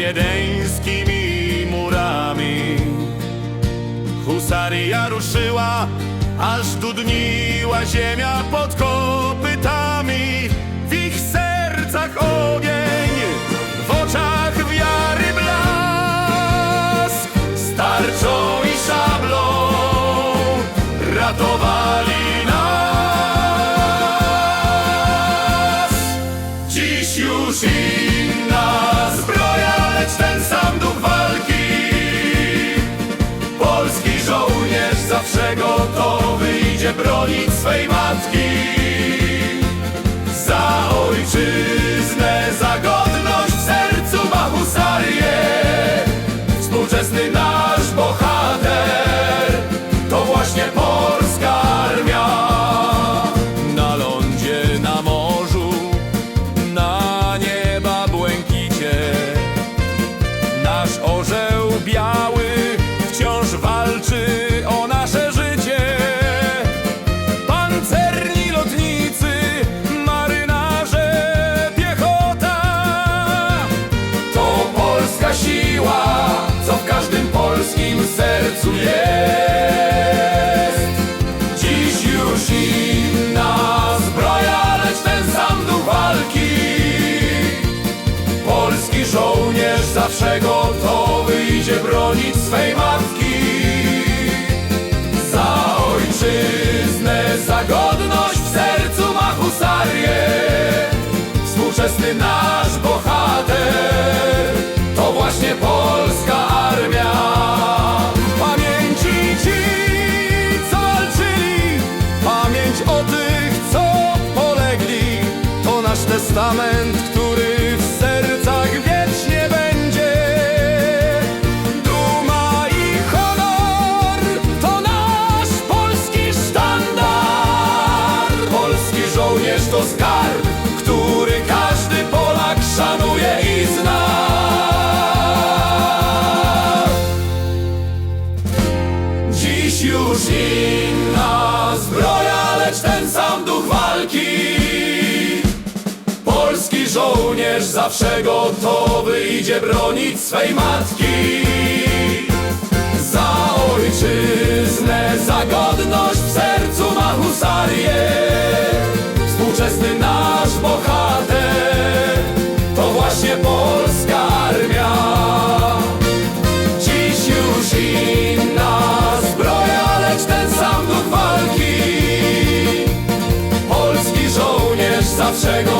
wiedeńskimi murami. Husaria ruszyła, aż dudniła ziemia pod kopytami. W ich sercach ogień, w oczach wiary blask. Starczą bronić swej matki. Za ojczyznę, siła, co w każdym polskim sercu jest. Dziś już inna zbroja, lecz ten sam duch walki. Polski żołnierz zawsze gotowy idzie bronić swej matki. Za ojczyznę, za godność w sercu ma husarię. Współczesny nasz testament, który w sercach wiecznie będzie. Duma i honor to nasz polski sztandar. Polski żołnierz to skarb, który każdy Polak szanuje i zna. Dziś już inna zbroja, lecz ten sam duch walki. Żołnierz zawsze gotowy idzie bronić swej matki. Za ojczyznę, za godność w sercu ma husarię. Współczesny nasz bohater to właśnie polska armia. Dziś już inna zbroja, lecz ten sam duch walki. Polski żołnierz zawsze go